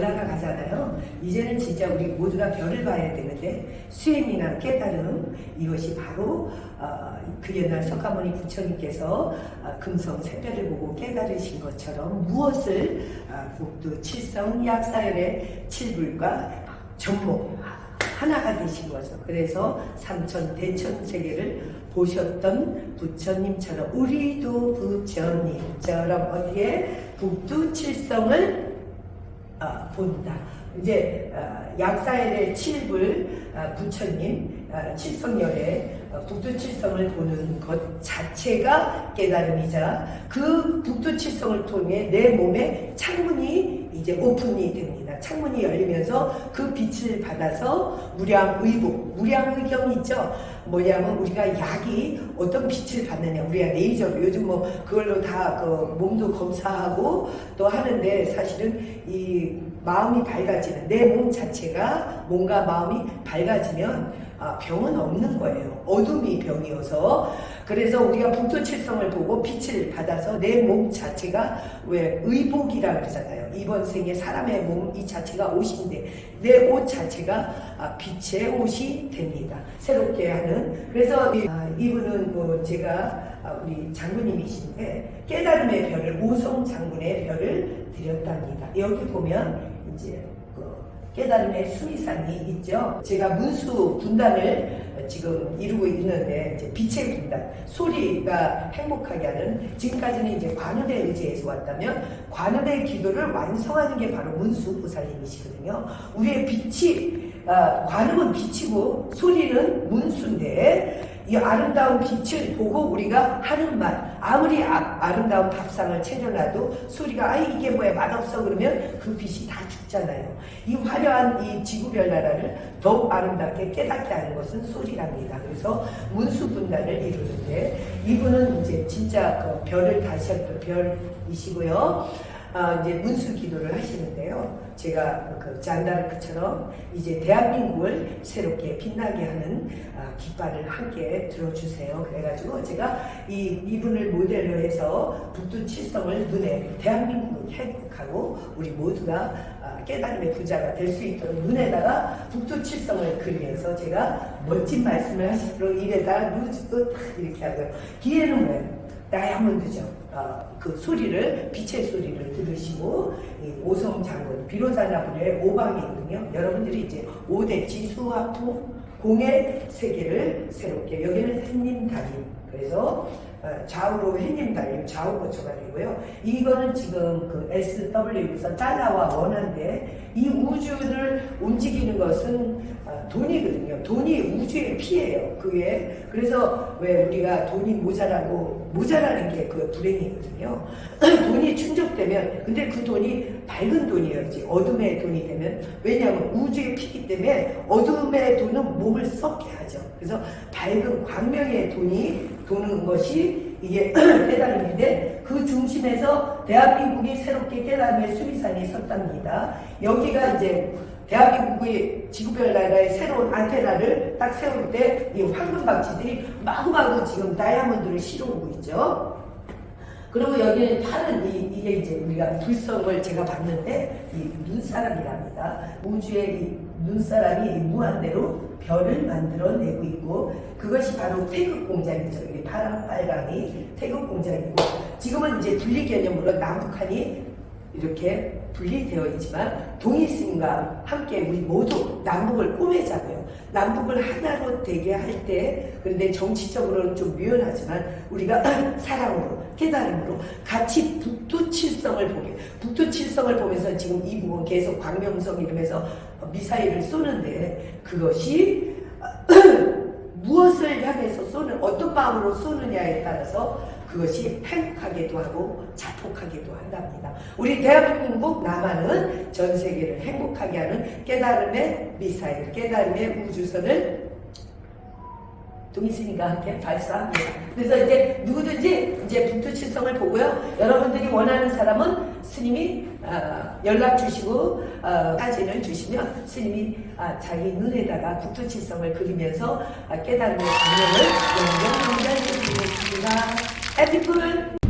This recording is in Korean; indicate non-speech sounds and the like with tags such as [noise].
가잖아요. 이제는 진짜 우리 모두가 별을 봐야 되는데 수행이나 깨달음 이것이 바로 어, 그 옛날 석가모니 부처님께서 어, 금성 새별을 보고 깨달으신 것처럼 무엇을 어, 북두 칠성 약사열의 칠불과 전부 하나가 되신 거죠. 그래서 삼천 대천 세계를 보셨던 부처님처럼 우리도 부처님처럼 어디에 북두 칠성을 어, 본다. 이제 어, 약사엘의 칠불 어, 부처님 어, 칠성열의 어, 북두칠성을 보는 것 자체가 깨달음이자 그 북두칠성을 통해 내 몸에 창문이 이제 오픈이 됩니다. 창문이 열리면서 그 빛을 받아서 무량의복, 무량의경 있죠. 뭐냐면 우리가 약이 어떤 빛을 받느냐, 우리가 레이저로 요즘 뭐 그걸로 다 그 몸도 검사하고 또 하는데 사실은 이 마음이 밝아지는 내 몸 자체가 몸과 마음이 밝아지면 아, 병은 없는 거예요. 어둠이 병이어서 그래서 우리가 북두칠성을 보고 빛을 받아서 내 몸 자체가 왜 의복이라 그러잖아요. 이번 생에 사람의 몸 이 자체가 옷인데 내 옷 자체가 아, 빛의 옷이 됩니다. 새롭게 하는 그래서 이, 아, 이분은 뭐 제가 아, 우리 장군님이신데 깨달음의 별을 오성 장군의 별을 드렸답니다. 여기 보면 이제 그 깨달음의 수미산이 있죠. 제가 문수 분단을 지금 이루고 있는데 이제 빛의 분단, 소리가 행복하게 하는 지금까지는 이제 관음의 의지에서 왔다면 관음의 기도를 완성하는 게 바로 문수 보살님이시거든요. 우리의 빛이 아, 관음은 빛이고 소리는 문수인데 이 아름다운 빛을 보고 우리가 하는 말 아무리 아, 름다운 밥상을 차려놔도 소리가 아 이게 뭐야 맛없어 그러면 그 빛이 다 죽잖아요. 이 화려한 이 지구별 나라를 더욱 아름답게 깨닫게 하는 것은 소리랍니다. 그래서 문수분단을 이루는데 이분은 이제 진짜 그 별을 다셨던 별이시고요. 아, 이제 문수 기도를 하시는데요. 제가 그 잔다르크처럼 이제 대한민국을 새롭게 빛나게 하는 아, 깃발을 함께 들어주세요. 그래가지고 제가 이 이분을 모델로 해서 북두 칠성을 눈에 대한민국은 행복하고 우리 모두가 아, 깨달음의 부자가 될 수 있도록 눈에다가 북두 칠성을 그리면서 제가 멋진 말씀을 하시도록 루즈도 탁 이렇게 하고요. 뒤에는 뭐예요? 다이아몬드죠. 어, 그 소리를 빛의 소리를 들으시고 이 오성 장군 비로자나불의 오방이거든요. 여러분들이 이제 오대 지수화풍 공의 세계를 새롭게 여기는 햇님 달임 그래서 어, 좌우로 햇님 달임 좌우 거초가 되고요. 이거는 지금 그 SW에서 달러와 원화인데 이 우주를 움직이는 것은 어, 돈이거든요. 돈이 우주의 피예요. 그게 그래서 왜 우리가 돈이 모자라고 모자라는 게 그 불행이거든요. [clears throat] 돈이 충족되면 근데 그 돈이 밝은 돈이어야지 어둠의 돈이 되면 왜냐하면 우주의 피기 때문에 어둠의 돈은 몸을 썩게 하죠. 그래서 밝은 광명의 돈이 도는 것이 이게 [clears throat] 깨달음인데 그 중심에서 대한민국이 새롭게 깨달음의 수리산이 섰답니다. 여기가 이제 대한민국의 지구별 나라의 새로운 안테나를 딱 세울 때 이 황금박쥐들이 마구마구 지금 다이아몬드를 실어오고 있죠. 그리고 여기는 파는 이, 이게 이제 우리가 불성을 제가 봤는데 이 눈사람이랍니다. 우주의 이 눈사람이 이 무한대로 별을 만들어내고 있고 그것이 바로 태극 공장이죠. 이 파랑 빨강이 태극 공장이고 지금은 이제 분리 개념으로 남북한이 이렇게 분리되어 있지만 동일심과 함께 우리 모두 남북을 꼬매자고요. 남북을 하나로 되게 할 때 그런데 정치적으로는 좀 미연하지만 우리가 [clears throat] 사랑으로 깨달음으로 같이 북두칠성을 보게 북두칠성을 보면서 지금 이 부분 계속 광명성 이러면서 미사일을 쏘는데 그것이 [clears throat] 무엇을 향해서 쏘는 어떤 마음으로 쏘느냐에 따라서 그것이 행복하게도 하고 자폭하게도 한답니다. 우리 대한민국 남한은 전 세계를 행복하게 하는 깨달음의 미사일, 깨달음의 우주선을 동희스님과 함께 발사합니다. 그래서 이제 누구든지 이제 북두칠성을 보고요. 여러분들이 원하는 사람은 스님이 어, 연락 주시고 어, 사진을 주시면 스님이 아, 자기 눈에다가 북두칠성을 그리면서 아, 깨달음의 강령을 영영 연결해 드리겠습니다. 해피풀